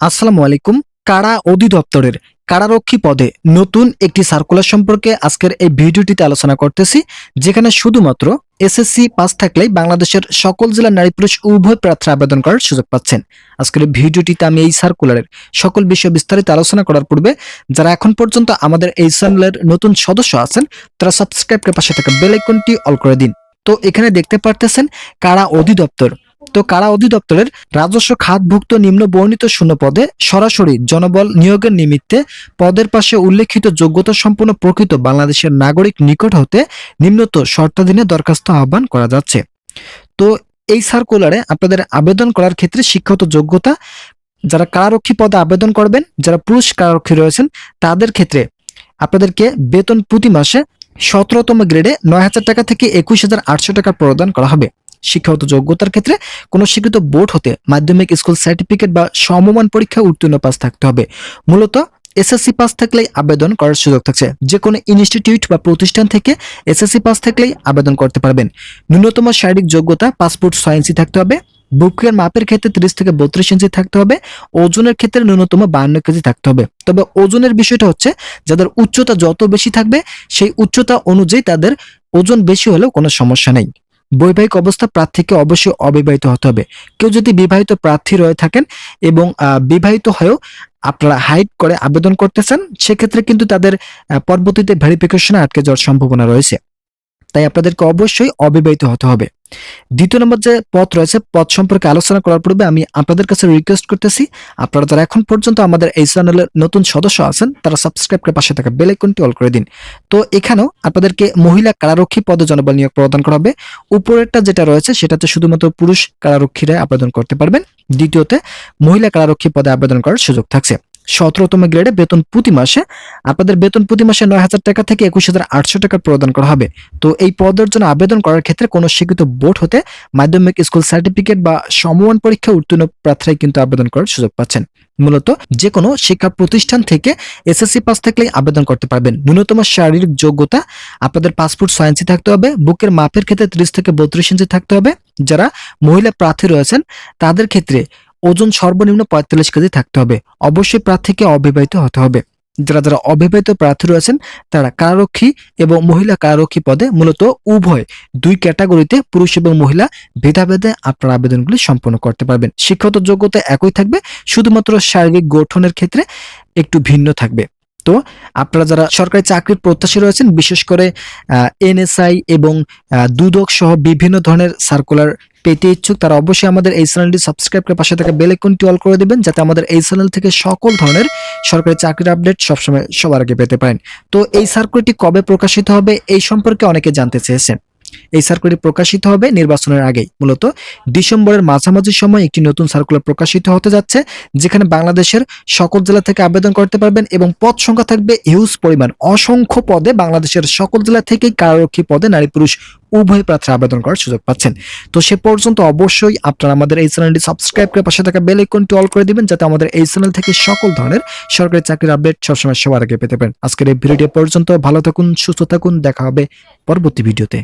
আসসালামু আলাইকুম। কারা অধিদপ্তরের কারারক্ষী পদে নতুন একটি সার্কুলার সম্পর্কে আজকের এই ভিডিওটিতে আলোচনা করতেছি, যেখানে শুধুমাত্র এসএসসি পাস থাকলেই বাংলাদেশের সকল জেলার নারী পুরুষ উভয় প্রার্থী আবেদন করার সুযোগ পাচ্ছেন। আজকের ভিডিওটিতে আমি এই সার্কুলারের সকল বিষয় বিস্তারিত আলোচনা করার পূর্বে, যারা এখন পর্যন্ত আমাদের এই চ্যানেলের নতুন সদস্য আছেন, তারা সাবস্ক্রাইব করে পাশে থাকা বেল আইকনটি অল করে দিন। তো এখানে দেখতে পারতেছেন, কারা অধিদপ্তর কারা অধিদপ্তরের রাজস্ব খাতভুক্ত নিম্ন বর্ণিত শূন্য পদে সরাসরি জনবল নিয়োগের নিমিত্তে পদের পাশে উল্লেখিত যোগ্যতা সম্পন্ন প্রকৃত বাংলাদেশের নাগরিক নিকট হতে নিম্নত শর্তাধীনে দরখাস্ত আহ্বান করা যাচ্ছে। তো এই সার্কুলারে আপনাদের আবেদন করার ক্ষেত্রে শিক্ষাগত যোগ্যতা, যারা কারারক্ষী পদে আবেদন করবেন, যারা পুরুষ কারারক্ষী রয়েছেন, তাদের ক্ষেত্রে আপনাদেরকে বেতন প্রতি মাসে সতেরোতম গ্রেডে নয় হাজার টাকা থেকে একুশ হাজার আটশো টাকা প্রদান করা হবে। শিক্ষাগত যোগ্যতার ক্ষেত্রে কোনো স্বীকৃত বোর্ড হতে মাধ্যমিক স্কুল সার্টিফিকেট বা সমমান পরীক্ষা উত্তীর্ণ পাস থাকতে হবে। মূলত এসএসসি পাস থাকলেই আবেদন করার সুযোগ থাকছে। যে কোনো ইনস্টিটিউট বা প্রতিষ্ঠান থেকে এসএসসি পাস থাকলেই আবেদন করতে পারবেন। ন্যূনতম শারীরিক যোগ্যতা পাসপোর্ট ছয় থাকতে হবে। বুকের মাপের ক্ষেত্রে তিরিশ থেকে বত্রিশ ইঞ্চি থাকতে হবে। ওজনের ক্ষেত্রে ন্যূনতম বান্ন কেজি থাকতে হবে। তবে ওজনের বিষয়টা হচ্ছে, যাদের উচ্চতা যত বেশি থাকবে, সেই উচ্চতা অনুযায়ী তাদের ওজন বেশি হলেও কোনো সমস্যা নেই। বৈবাহিক অবস্থা প্রার্থীকে অবশ্যই অবিবাহিত হতে হবে। কেউ যদি বিবাহিত প্রার্থী রয়ে থাকেন এবং বিবাহিত হয়েও আপনারা হাইট করে আবেদন করতেছেন, সেক্ষেত্রে কিন্তু তাদের পরবর্তীতে ভেরিফিকেশনে আটকে যাওয়ার সম্ভাবনা রয়েছে। তাই আপনাদেরকে অবশ্যই অবিবাহিত হতে হবে। দ্বিতীয় নম্বর যে পথ রয়েছে, পথ সম্পর্কে আলোচনা করার পূর্বে আমি আপনাদের কাছে রিকোয়েস্ট করতেছি, আপনারা যারা এখন পর্যন্ত আমাদের এই চ্যানেলের নতুন সদস্য আছেন, তারা সাবস্ক্রাইব করে পাশে থাকা বেল আইকনটি অল করে দিন। তো এখানেও আপনাদেরকে মহিলা কারারক্ষী পদে জনবল নিয়োগ প্রদান করা হবে। উপরেরটা যেটা রয়েছে সেটাতে শুধুমাত্র পুরুষ কারারক্ষীরা আবেদন করতে পারবেন। দ্বিতীয়তে, মহিলা কারারক্ষী পদে আবেদন করার সুযোগ থাকছে। সতেরোতম গ্রেডে বেতন প্রতি মাসে, আপনাদের বেতন প্রতি মাসে নয় হাজার টাকা থেকে একুশ হাজার আটশো টাকা প্রদান করা হবে। তো এই পদের জন্য আবেদন করার ক্ষেত্রে কোনো স্বীকৃত বোর্ড হতে মাধ্যমিক স্কুল সার্টিফিকেট বা সমমান পরীক্ষা উত্তীর্ণ প্রার্থীরাই কিন্তু আবেদন করার সুযোগ পাচ্ছেন। মূলত যে কোনো শিক্ষা প্রতিষ্ঠান থেকে এসএসসি পাস থাকলেই আবেদন করতে পারবেন। ন্যূনতম শারীরিক যোগ্যতা, আপনাদের পাসপোর্ট ছয় ইঞ্চি থাকতে হবে, বুকের মাপের ক্ষেত্রে ত্রিশ থেকে বত্রিশ ইঞ্চি থাকতে হবে। যারা মহিলা প্রার্থী রয়েছেন, তাদের ক্ষেত্রে ওজন সর্বনিম্ন পঁয়তাল্লিশ কেজি থাকতে হবে। অবশ্যই প্রার্থীকে অবিবাহিত হতে হবে। যারা যারা অবিবাহিত প্রার্থী রয়েছেন, তারা কারারক্ষী এবং মহিলা কারারক্ষী পদে মূলত উভয় দুই ক্যাটাগরিতে পুরুষ এবং মহিলা ভেদাভেদে আপনার আবেদনগুলি সম্পন্ন করতে পারবেন। শিক্ষাগত যোগ্যতা একই থাকবে, শুধুমাত্র শারীরিক গঠনের ক্ষেত্রে একটু ভিন্ন থাকবে। তো আপনারা যারা সরকারি চাকরির প্রত্যাশী রয়েছেন, বিশেষ করে এনএসআই এবং দুদক সহ বিভিন্ন ধরনের সার্কুলার পেতে ইচ্ছুক, তারা অবশ্যই আমাদের এই চ্যানেলটি সাবস্ক্রাইব করে পাশে থাকা বেল আইকনটি অল করে দেবেন, যাতে আমাদের এই চ্যানেল থেকে সকল ধরনের সরকারি চাকরির আপডেট সবসময় সবার আগে পেতে পারেন। তো এই সার্কুলারটি কবে প্রকাশিত হবে এই সম্পর্কে অনেকে জানতে চেয়েছেন। এই সার্কুলারটি প্রকাশিত হবে নির্বাচনের আগেই। মূলত ডিসেম্বরের মাঝামাঝি সময় একটি নতুন সার্কুলার প্রকাশিত হতে যাচ্ছে, যেখানে বাংলাদেশের সকল জেলা থেকে আবেদন করতে পারবেন এবং পদ সংখ্যা থাকবে হিউজ পরিমাণ। অসংখ্য পদে বাংলাদেশের সকল জেলা থেকেই কারারক্ষী পদে নারী পুরুষ উভয় প্রার্থী আবেদন করার সুযোগ পাচ্ছেন। তো সে পর্যন্ত অবশ্যই আপনারা আমাদের এই চ্যানেলটি সাবস্ক্রাইব করে পাশে থাকা বেল আইকনটি অল করে দিবেন, যাতে আমাদের এই চ্যানেল থেকে সকল ধরনের সরকারি চাকরির আপডেট সবসময় সবার আগে পেতে পারেন। আজকের এই ভিডিও পর্যন্ত। ভালো থাকুন, সুস্থ থাকুন। দেখা হবে পরবর্তী ভিডিওতে।